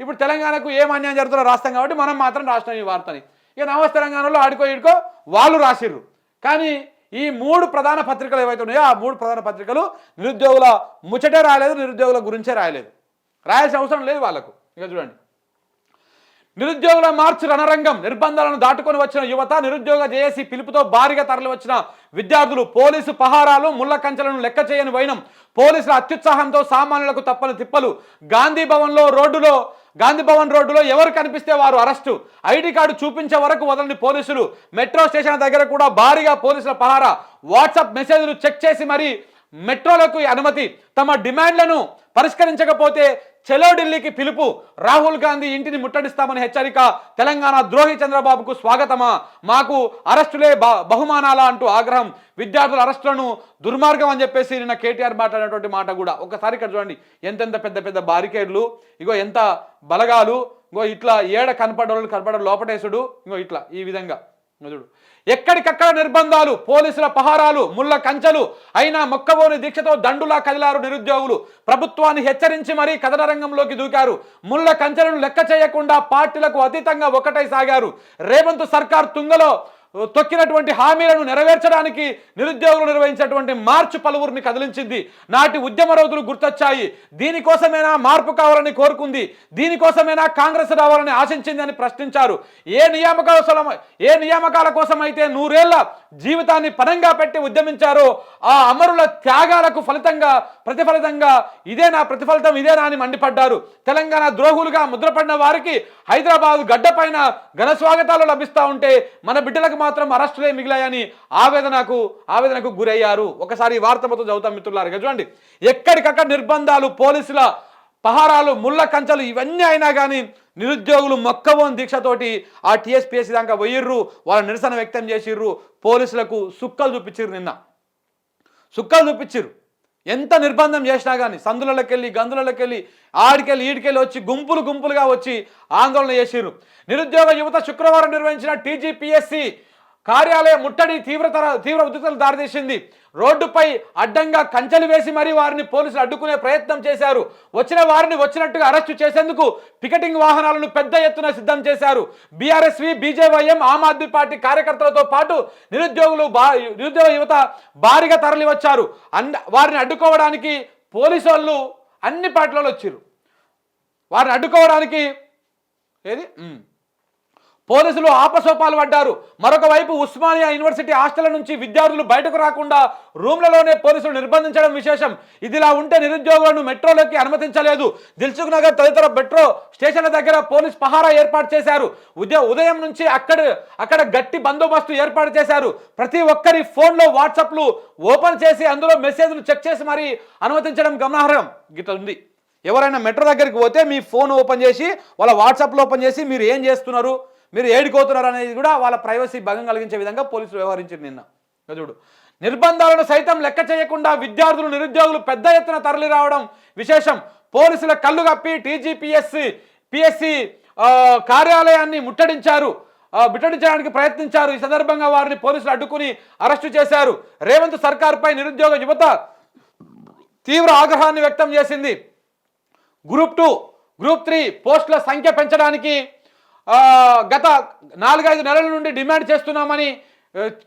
ఇప్పుడు తెలంగాణకు ఏం అన్యాయం జరుగుతుందో రాస్తాం కాబట్టి మనం మాత్రం రాష్ట్రం ఈ వార్తని. ఇక నమస్తే తెలంగాణలో ఆడుకో ఇడుకో వాళ్ళు రాసిర్రు. కానీ ఈ మూడు ప్రధాన పత్రికలు ఏవైతే ఉన్నాయో ఆ మూడు ప్రధాన పత్రికలు నిరుద్యోగుల ముచ్చటే రాయలేదు నిరుద్యోగుల గురించే రాయలేదు. రాయాల్సిన అవసరం లేదు వాళ్ళకు. ఇక చూడండి. నిరుద్యోగుల మార్చు రణరంగం నిర్బంధాలను దాటుకొని వచ్చిన యువత నిరుద్యోగ జేఏసీ పిలుపుతో భారీగా తరలి వచ్చిన విద్యార్థులు పోలీసు పహారాలు ముళ్ళ కంచెలను లెక్క చేయని వైనం పోలీసుల అత్యుత్సాహంతో సామాన్యులకు తప్పని తిప్పలు గాంధీ భవన్లో రోడ్డులో గాంధీ భవన్ రోడ్డులో ఎవరు కనిపిస్తే వారు అరెస్టు. ఐడి కార్డు చూపించే వరకు వదలని పోలీసులు. మెట్రో స్టేషన్ దగ్గర కూడా భారీగా పోలీసుల పహారా. వాట్సాప్ మెసేజ్లు చెక్ చేసి మరి మెట్రోలకు అనుమతి. తమ డిమాండ్లను పరిష్కరించకపోతే చెలో ఢిల్లీకి పిలుపు. రాహుల్ గాంధీ ఇంటిని ముట్టడిస్తామని హెచ్చరిక. తెలంగాణ ద్రోహి చంద్రబాబుకు స్వాగతమా? మాకు అరెస్టులే బహుమానాలా అంటూ ఆగ్రహం. విద్యార్థుల అరెస్టులను దుర్మార్గం అని చెప్పేసి నిన్న కేటీఆర్ మాట్లాడినటువంటి మాట కూడా. ఒకసారి ఇక్కడ చూడండి. ఎంతెంత పెద్ద పెద్ద బారికేడ్లు. ఇగో ఎంత బలగాలు. ఇగో ఇట్లా ఏడ కనపడోళ్ళు కనపడ లోపటేసుడు ఇగో ఇట్లా. ఈ విధంగా. చూడు. ఎక్కడికక్కడ నిర్బంధాలు పోలీసుల పహారాలు ముళ్ళ కంచెలు అయినా మొక్కబోని దీక్షతో దండులా కదిలారు నిరుద్యోగులు. ప్రభుత్వాన్ని హెచ్చరించి మరీ కథన రంగంలోకి దూకారు. ముళ్ళ కంచెలను లెక్క చేయకుండా పార్టీలకు అతీతంగా ఒకటై సాగారు. రేవంత్ సర్కార్ తుంగలో తొక్కినటువంటి హామీలను నెరవేర్చడానికి నిరుద్యోగులు నిర్వహించినటువంటి మార్చు పలువురిని కదిలించింది. నాటి ఉద్యమ రోజులు గుర్తొచ్చాయి. దీనికోసమైనా మార్పు కావాలని కోరుకుంది? దీనికోసమైనా కాంగ్రెస్ రావాలని ఆశించింది అని ప్రశ్నించారు. ఏ నియామకాల ఏ నియామకాల కోసం అయితే నూరేళ్ళ జీవితాన్ని పనంగా పెట్టి ఉద్యమించారో ఆ అమరుల త్యాగాలకు ఫలితంగా ప్రతిఫలితంగా ఇదే నా ప్రతిఫలితం ఇదేనా అని మండిపడ్డారు. తెలంగాణ ద్రోహులుగా ముద్రపడిన వారికి హైదరాబాద్ గడ్డపైన ఘన స్వాగతాలు లభిస్తూ ఉంటే మన బిడ్డలకు మాత్రం అరెస్టులే మిగిలాయని ఆవేదనకు ఆవేదనకు గురయ్యారు. ఒకసారి ఈ వార్త మొత్తం చదువుతాం మిత్రులారు. చూడండి. ఎక్కడికక్కడ నిర్బంధాలు పోలీసుల పహారాలు ముళ్ళ కంచెలు ఇవన్నీ అయినా కానీ నిరుద్యోగులు మొక్కవోని దీక్షతోటి ఆ టీఎస్పీఎస్సీ దాకా పోయిర్రు. వాళ్ళ నిరసన వ్యక్తం చేసిర్రు. పోలీసులకు సుక్కలు చూపించిర్రు నిన్న. సుక్కలు చూపించిర్రు. ఎంత నిర్బంధం చేసినా కానీ సందులకెళ్ళి వెళ్ళి ఆడికెళ్ళి ఈడికెళ్ళి వచ్చి గుంపులు గుంపులుగా వచ్చి ఆందోళన చేసిర్రు. నిరుద్యోగ యువత శుక్రవారం నిర్వహించిన టీజీపీఎస్సీ కార్యాలయం ముట్టడి తీవ్రతర తీవ్ర ఉద్రిక్తలు దారితీసింది. రోడ్డుపై అడ్డంగా కంచెలు వేసి మరీ వారిని పోలీసులు అడ్డుకునే ప్రయత్నం చేశారు. వచ్చిన వారిని వచ్చినట్టుగా అరెస్టు చేసేందుకు పికెటింగ్ వాహనాలను పెద్ద ఎత్తున సిద్ధం చేశారు. BRSV BJYM Aam Aadmi Party కార్యకర్తలతో పాటు నిరుద్యోగులు బా నిరుద్యోగ యువత భారీగా తరలి వచ్చారు. అన్ వారిని అడ్డుకోవడానికి పోలీసు వాళ్ళు అన్ని పార్టీలలో వచ్చారు. వారిని అడ్డుకోవడానికి ఏది? పోలీసులు ఆపసోపాలు పడ్డారు. మరొక వైపు ఉస్మానియా యూనివర్సిటీ హాస్టల్ నుంచి విద్యార్థులు బయటకు రాకుండా రూమ్లలోనే పోలీసులు నిర్బంధించడం విశేషం. ఇదిలా ఉంటే నిరుద్యోగులను మెట్రోలోకి అనుమతించలేదు. దిల్సుఖ్ నగర్ తదితర మెట్రో స్టేషన్ల దగ్గర పోలీస్ పహారా ఏర్పాటు చేశారు. ఉదయం ఉదయం నుంచి అక్కడ అక్కడ గట్టి బందోబస్తు ఏర్పాటు చేశారు. ప్రతి ఒక్కరి ఫోన్లో వాట్సాప్లు ఓపెన్ చేసి అందులో మెసేజ్లు చెక్ చేసి మరీ అనుమతించడం గమనార్హం. గిట్ల ఉంది. ఎవరైనా మెట్రో దగ్గరికి పోతే మీ ఫోన్ ఓపెన్ చేసి వాళ్ళ వాట్సాప్లో ఓపెన్ చేసి మీరు ఏం చేస్తున్నారు? మీరు ఏడుకోతున్నారు అనేది కూడా వాళ్ళ ప్రైవసీ భంగం కలిగించే విధంగా పోలీసులు వ్యవహరించారు నిన్న. చూడు. నిర్బంధాలను సైతం లెక్క చేయకుండా విద్యార్థులు నిరుద్యోగులు పెద్ద ఎత్తున తరలి రావడం విశేషం. పోలీసుల కళ్ళు కప్పి టీజీపీఎస్సి పిఎస్సి కార్యాలయాన్ని ముట్టడించారు. ఆ, ప్రయత్నించారు. ఈ సందర్భంగా వారిని పోలీసులు అడ్డుకుని అరెస్టు చేశారు. రేవంత్ సర్కార్పై నిరుద్యోగ యువత తీవ్ర ఆగ్రహాన్ని వ్యక్తం చేసింది. గ్రూప్ టూ గ్రూప్ త్రీ పోస్టుల సంఖ్య పెంచడానికి గత నాలుగైదు నెలల నుండి డిమాండ్ చేస్తున్నామని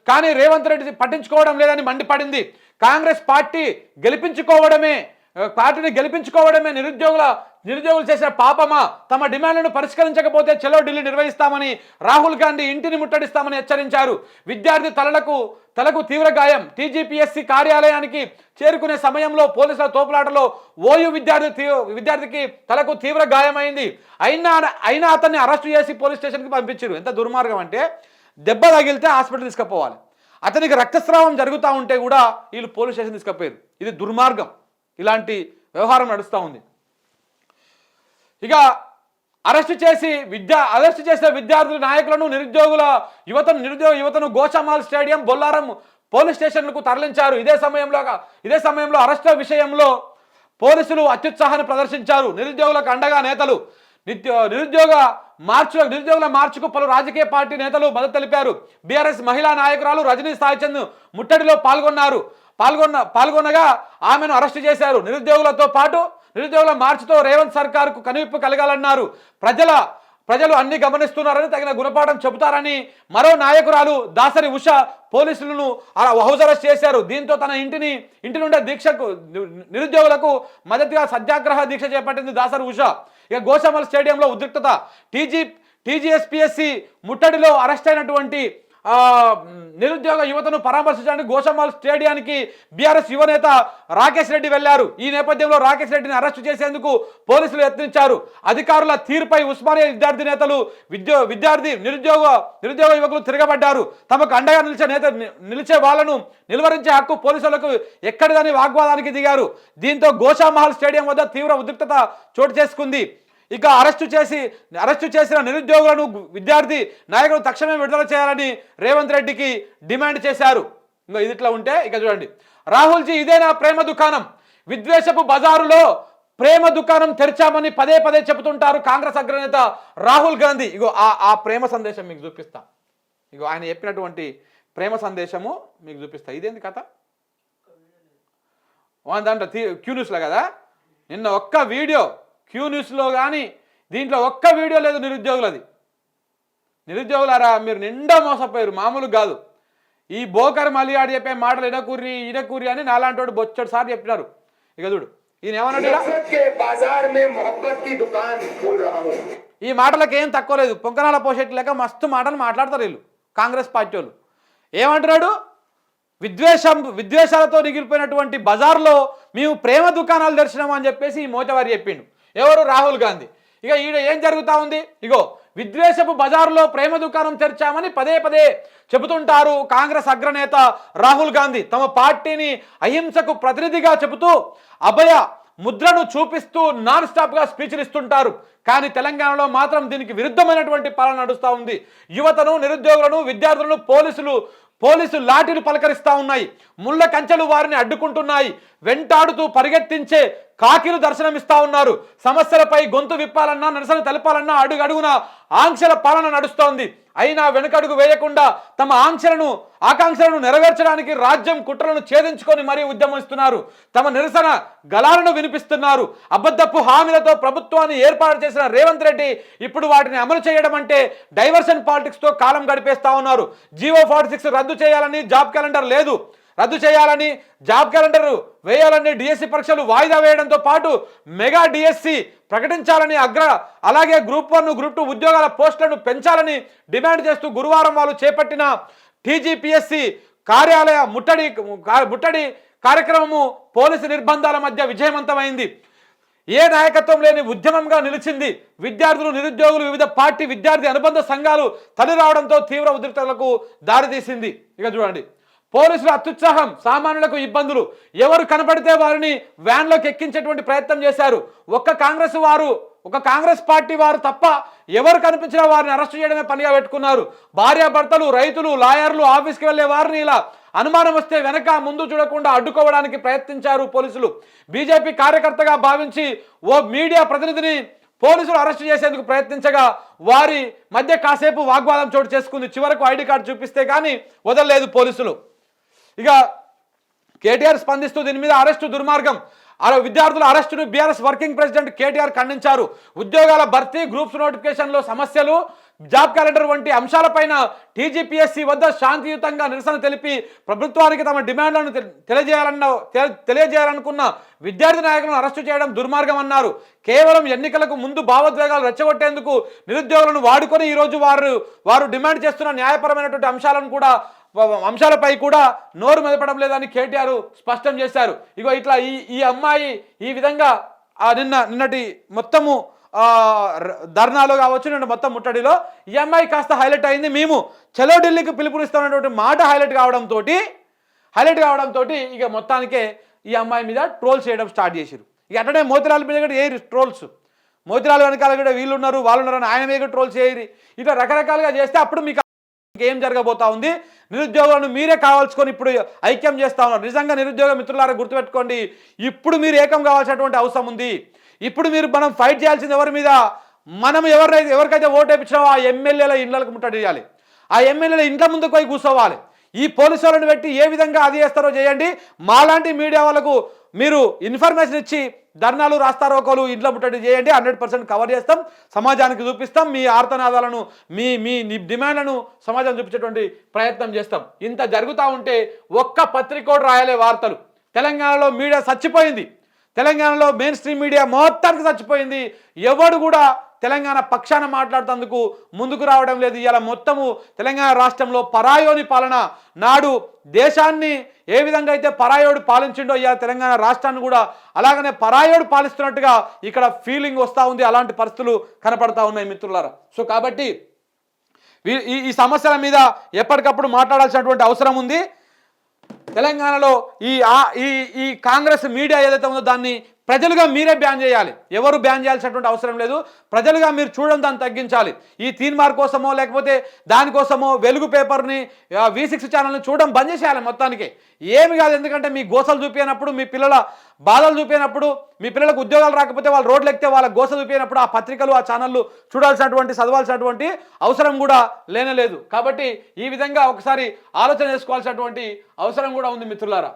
కానీ రేవంత్ రెడ్డి పట్టించుకోవడం లేదని మండిపడింది. కాంగ్రెస్ పార్టీ గెలిపించుకోవడమే పార్టీని గెలిపించుకోవడమే నిరుద్యోగుల నిరుద్యోగులు చేసిన పాపమా? తమ డిమాండ్లను పరిష్కరించకపోతే చెలో ఢిల్లీ నిర్వహిస్తామని రాహుల్ గాంధీ ఇంటిని ముట్టడిస్తామని హెచ్చరించారు. విద్యార్థి తలలకు తలకు తీవ్ర గాయం. టీజీపీఎస్సీ కార్యాలయానికి చేరుకునే సమయంలో పోలీసుల తోపులాటలో ఓయూ విద్యార్థి తీ- విద్యార్థికి తలకు తీవ్ర గాయమైంది. అయినా అయినా అతన్ని అరెస్టు చేసి పోలీస్ స్టేషన్కి పంపించారు. ఎంత దుర్మార్గం అంటే దెబ్బ తగిలితే హాస్పిటల్ తీసుకుపోవాలి. అతనికి రక్తస్రావం జరుగుతూ ఉంటే కూడా వీళ్ళు పోలీస్ స్టేషన్ తీసుకుపోయారు. ఇది దుర్మార్గం. ఇలాంటి వ్యవహారం నడుస్తూ ఉంది. ఇక అరెస్ట్ చేసి విద్యా అరెస్ట్ చేసిన విద్యార్థుల నాయకులను నిరుద్యోగుల యువతను నిరుద్యోగ యువతను గోషామాల్ స్టేడియం బొల్లారం పోలీస్ స్టేషన్లకు తరలించారు. ఇదే సమయంలో ఇదే సమయంలో అరెస్టుల విషయంలో పోలీసులు అత్యుత్సాహాన్ని ప్రదర్శించారు. నిరుద్యోగులకు అండగా నేతలు నిత్య నిరుద్యోగ మార్చు నిరుద్యోగుల మార్చుకు పలు రాజకీయ పార్టీ నేతలు మద్దతు తెలిపారు. బీఆర్ఎస్ మహిళా నాయకురాలు రజనీ సాయిచంద్ ముట్టడిలో పాల్గొన్నారు. పాల్గొన్న పాల్గొనగా ఆమెను అరెస్టు చేశారు. నిరుద్యోగులతో పాటు నిరుద్యోగుల మార్చుతో రేవంత్ సర్కార్కు కనువిప్పు కలగాలన్నారు. ప్రజల ప్రజలు అన్ని గమనిస్తున్నారని తగిన గుణపాఠం చెబుతారని మరో నాయకురాలు దాసరి ఉష పోలీసులను హౌస్ అరెస్ట్ చేశారు. దీంతో తన ఇంటిని ఇంటి నుండే దీక్షకు నిరుద్యోగులకు మద్దతుగా సత్యాగ్రహ దీక్ష చేపట్టింది దాసరి ఉష. ఇక గోషామల్ స్టేడియంలో ఉద్రిక్తత. టీజీ టీజీఎస్పీఎస్సి ముట్టడిలో అరెస్ట్ అయినటువంటి నిరుద్యోగ యువతను పరామర్శించడానికి గోషామాల్ స్టేడియానికి బీఆర్ఎస్ యువనేత రాకేష్ రెడ్డి వెళ్ళారు ఈ నేపథ్యంలో రాకేష్ రెడ్డిని అరెస్టు చేసేందుకు పోలీసులు యత్నించారు. అధికారుల తీరుపై ఉస్మానియా విద్యార్థి నేతలు విద్యో విద్యార్థి నిరుద్యోగ నిరుద్యోగ యువకులు తిరగబడ్డారు. తమకు అండగా నిలిచే నేత ని- నిలిచే వాళ్ళను నిలువరించే హక్కు పోలీసులకు ఎక్కడిదని వాగ్వాదానికి దిగారు. దీంతో గోషామహల్ స్టేడియం వద్ద తీవ్ర ఉద్రిక్తత చోటు చేసుకుంది. ఇక అరెస్టు చేసి అరెస్టు చేసిన నిరుద్యోగులను విద్యార్థి నాయకులు తక్షణమే విడుదల చేయాలని రేవంత్ రెడ్డికి డిమాండ్ చేశారు. ఇంకా ఇది ఇట్లా ఉంటే ఇక చూడండి. రాహుల్జీ ఇదే నా ప్రేమ దుకాణం. విద్వేషపు బజారులో ప్రేమ దుకాణం తెరిచామని పదే పదే చెబుతుంటారు కాంగ్రెస్ అగ్రనేత రాహుల్ గాంధీ. ఇగో ఆ ఆ ప్రేమ సందేశం మీకు చూపిస్తా. ఇగో ఆయన చెప్పినటువంటి ప్రేమ సందేశము మీకు చూపిస్తా. ఇదేంది కథ? దాంట్లో క్యూ న్యూస్లో కదా? నిన్న ఒక్క వీడియో క్యూ న్యూస్లో కానీ దీంట్లో ఒక్క వీడియో లేదు నిరుద్యోగులది. నిరుద్యోగులారా మీరు నిండా మోసపోయారు. మామూలు కాదు. ఈ బోకర్ మలియాడు చెప్పే మాటలు ఇడకూరి ఇడకూరి అని నాలాంటి వాడు బొచ్చడు సార్ చెప్పినారు. ఇక చూడు ఈయన ఏమన్నాడు ఈ మాటలకు ఏం తక్కువ లేదు. పొంకనాల పోషెట్లు లేక మస్తు మాటలు మాట్లాడతారు వీళ్ళు కాంగ్రెస్ పార్టీ వాళ్ళు. ఏమంటున్నాడు? విద్వేషం విద్వేషాలతో నిగిలిపోయినటువంటి బజార్లో మేము ప్రేమ దుకాణాలు తెరిచినామని చెప్పేసి ఈ మోతవారి చెప్పిండు. ఎవరు? రాహుల్ గాంధీ. ఇక ఈడ ఏం జరుగుతా ఉంది? ఇగో విద్వేషపు బజార్లో ప్రేమ దుకాణం తెరిచామని పదే పదే చెబుతుంటారు కాంగ్రెస్ అగ్రనేత రాహుల్ గాంధీ. తమ పార్టీని అహింసకు ప్రతినిధిగా చెబుతూ అభయ ముద్రను చూపిస్తూ నాన్ స్టాప్గా స్పీచ్లు ఇస్తుంటారు. కానీ తెలంగాణలో మాత్రం దీనికి విరుద్ధమైనటువంటి పాలన నడుస్తూ ఉంది. యువతను నిరుద్యోగులను విద్యార్థులను పోలీసులు పోలీసు లాఠీలు పలకరిస్తా ఉన్నాయి. ముళ్ళ కంచెలు వారిని అడ్డుకుంటున్నాయి. వెంటాడుతూ పరిగెత్తించే కాకిలు దర్శనమిస్తా ఉన్నారు. సమస్యలపై గొంతు విప్పాలన్నా నిరసన తెలపాలన్నా అడుగడుగున ఆంక్షల పాలన నడుస్తోంది. అయినా వెనుకడుగు వేయకుండా తమ ఆంక్షలను ఆకాంక్షలను నెరవేర్చడానికి రాజ్యం కుట్రలను ఛేదించుకొని మరీ ఉద్యమిస్తున్నారు. తమ నిరసన గలాలను వినిపిస్తున్నారు. అబద్ధపు హామీలతో ప్రభుత్వాన్ని ఏర్పాటు చేసిన రేవంత్ రెడ్డి ఇప్పుడు వాటిని అమలు చేయడం అంటే డైవర్షన్ పాలిటిక్స్తో కాలం గడిపేస్తా ఉన్నారు. జీవో ఫార్టీ సిక్స్ రద్దు చేయాలని జాబ్ క్యాలెండర్ లేదు. రద్దు చేయాలని జాబ్ క్యాలెండర్ వేయాలని డిఎస్సి పరీక్షలు వాయిదా వేయడంతో పాటు మెగా డిఎస్సి ప్రకటించాలని అగ్ర అలాగే గ్రూప్ వన్ గ్రూప్ టూ ఉద్యోగాల పోస్టులను పెంచాలని డిమాండ్ చేస్తూ గురువారం వాళ్ళు చేపట్టిన టీజీపీఎస్సి కార్యాలయ ముట్టడి ముట్టడి కార్యక్రమము పోలీసు నిర్బంధాల మధ్య విజయవంతమైంది. ఏ నాయకత్వం లేని ఉద్యమంగా నిలిచింది. విద్యార్థులు నిరుద్యోగులు వివిధ పార్టీ విద్యార్థి అనుబంధ సంఘాలు తల్లి రావడంతో తీవ్ర ఉద్రిక్తలకు దారితీసింది. ఇక చూడండి. పోలీసుల అత్యుత్సాహం సామాన్యులకు ఇబ్బందులు. ఎవరు కనపడితే వారిని వ్యాన్లోకి ఎక్కించేటువంటి ప్రయత్నం చేశారు. ఒక్క కాంగ్రెస్ వారు ఒక కాంగ్రెస్ పార్టీ వారు తప్ప ఎవరు కనిపించినా వారిని అరెస్ట్ చేయడమే పనిగా పెట్టుకున్నారు. భార్యాభర్తలు రైతులు లాయర్లు ఆఫీస్కి వెళ్ళే వారిని ఇలా అనుమానం వస్తే వెనక ముందు చూడకుండా అడ్డుకోవడానికి ప్రయత్నించారు పోలీసులు. బీజేపీ కార్యకర్తగా భావించి ఓ మీడియా ప్రతినిధిని పోలీసులు అరెస్ట్ చేసేందుకు ప్రయత్నించగా వారి మధ్య కాసేపు వాగ్వాదం చోటు చేసుకుంది. చివరకు ఐడి కార్డు చూపిస్తే కానీ వదలలేదు పోలీసులు. ఇక కేటీఆర్ స్పందిస్తూ దీని మీద అరెస్టు దుర్మార్గం. అలా విద్యార్థుల అరెస్టును బీఆర్ఎస్ వర్కింగ్ ప్రెసిడెంట్ కేటీఆర్ ఖండించారు. ఉద్యోగాల భర్తీ గ్రూప్స్ నోటిఫికేషన్లో సమస్యలు జాబ్ క్యాలెండర్ వంటి అంశాలపైన టీజీపీఎస్సీ వద్ద శాంతియుతంగా నిరసన తెలిపి ప్రభుత్వానికి తమ డిమాండ్లను తెలియజేయాలన్న తె- తెలియజేయాలనుకున్న విద్యార్థి నాయకులను అరెస్టు చేయడం దుర్మార్గం అన్నారు కేవలం ఎన్నికలకు ముందు భావోద్వేగాలు రెచ్చగొట్టేందుకు నిరుద్యోగులను వాడుకొని ఈరోజు వారు వారు డిమాండ్ చేస్తున్న న్యాయపరమైనటువంటి అంశాలను కూడా అంశాలపై కూడా నోరు మెదపడం లేదని కేటీఆర్ స్పష్టం చేశారు. ఇగో ఇట్లా ఈ ఈ అమ్మాయి ఈ విధంగా ఆ నిన్న నిన్నటి మొత్తము ధర్నాలో కావచ్చు నిన్న మొత్తం ముట్టడిలో ఈ అమ్మాయి కాస్త హైలైట్ అయింది. మేము చలో ఢిల్లీకి పిలుపునిస్తామనేటువంటి మాట హైలైట్ కావడంతో హైలైట్ కావడంతో ఇక మొత్తానికే ఈ అమ్మాయి మీద ట్రోల్ చేయడం స్టార్ట్ చేశారు ఇక అట్లనే మోతిరాల మీద కూడా ఏ ట్రోల్స్. మోతిరాలు వెనకాల కూడా వీళ్ళు ఉన్నారు వాళ్ళు ఉన్నారు అని ఆయన మీద ట్రోల్స్ చేయరు. ఇట్లా రకరకాలుగా చేస్తే అప్పుడు మీకు ఏం జరగబోతా ఉంది? నిరుద్యోగులను మీరే కావాల్సుకొని ఇప్పుడు ఐక్యం చేస్తా ఉన్నారు. నిజంగా నిరుద్యోగ మిత్రులారా గుర్తుపెట్టుకోండి. ఇప్పుడు మీరు ఏకం కావాల్సినటువంటి అవసరం ఉంది. ఇప్పుడు మీరు మనం ఫైట్ చేయాల్సింది ఎవరి మీద? మనం ఎవరైతే ఎవరికైతే ఓటు వేయించినామో ఆ ఎమ్మెల్యేల ఇళ్ళకు ముట్టడియాలి ఆ ఎమ్మెల్యేల ఇంట్ల ముందుకు పోయి కూర్చోవాలి. ఈ పోలీసు వాళ్ళని పెట్టి ఏ విధంగా అది చేస్తారో చేయండి. మాలాంటి మీడియా వాళ్ళకు మీరు ఇన్ఫర్మేషన్ ఇచ్చి ధర్నాలు రాస్తారోకోలు ఇంట్లో ముట్టడి చేయండి హండ్రెడ్ పర్సెంట్ కవర్ చేస్తాం సమాజానికి చూపిస్తాం మీ ఆర్తనాదాలను మీ మీ డిమాండ్లను సమాజం చూపించేటువంటి ప్రయత్నం చేస్తాం. ఇంత జరుగుతూ ఉంటే ఒక్క పత్రికోడు రాయలే వార్తలు. తెలంగాణలో మీడియా చచ్చిపోయింది. తెలంగాణలో మెయిన్ స్ట్రీమ్ మీడియా మొత్తానికి చచ్చిపోయింది. ఎవడు కూడా తెలంగాణ పక్షాన మాట్లాడుతందుకు ముందుకు రావడం లేదు. ఇలా మొత్తము తెలంగాణ రాష్ట్రంలో పరాయోని పాలన నాడు దేశాన్ని ఏ విధంగా అయితే పరాయోడు పాలించిండో ఇలా తెలంగాణ రాష్ట్రాన్ని కూడా అలాగనే పరాయోడు పాలిస్తున్నట్టుగా ఇక్కడ ఫీలింగ్ వస్తూ ఉంది. అలాంటి పరిస్థితులు కనపడతా ఉన్నాయి మిత్రులారా. సో కాబట్టి వీ- ఈ ఈ సమస్యల మీద ఎప్పటికప్పుడు మాట్లాడాల్సినటువంటి అవసరం ఉంది. తెలంగాణలో ఈ ఈ ఈ కాంగ్రెస్ మీడియా ఏదైతే ఉందో దాన్ని ప్రజలుగా మీరే బ్యాన్ చేయాలి. ఎవరు బ్యాన్ చేయాల్సినటువంటి అవసరం లేదు. ప్రజలుగా మీరు చూడడం దాన్ని తగ్గించాలి. ఈ తీన్మార్ కోసమో లేకపోతే దానికోసమో వెలుగు పేపర్ని వి సిక్స్ ఛానల్ని చూడడం బంద్ చేసేయాలి మొత్తానికి. ఏమి కాదు ఎందుకంటే మీ గోసలు చూపినప్పుడు మీ పిల్లల బాధలు చూపినప్పుడు మీ పిల్లలకు ఉద్యోగాలు రాకపోతే వాళ్ళు రోడ్లు ఎక్కితే వాళ్ళ గోస చూపినప్పుడు ఆ పత్రికలు ఆ ఛానళ్ళు చూడాల్సినటువంటి చదవాల్సినటువంటి అవసరం కూడా లేనలేదు కాబట్టి ఈ విధంగా ఒకసారి ఆలోచన చేసుకోవాల్సినటువంటి అవసరం కూడా ఉంది మిత్రులారా.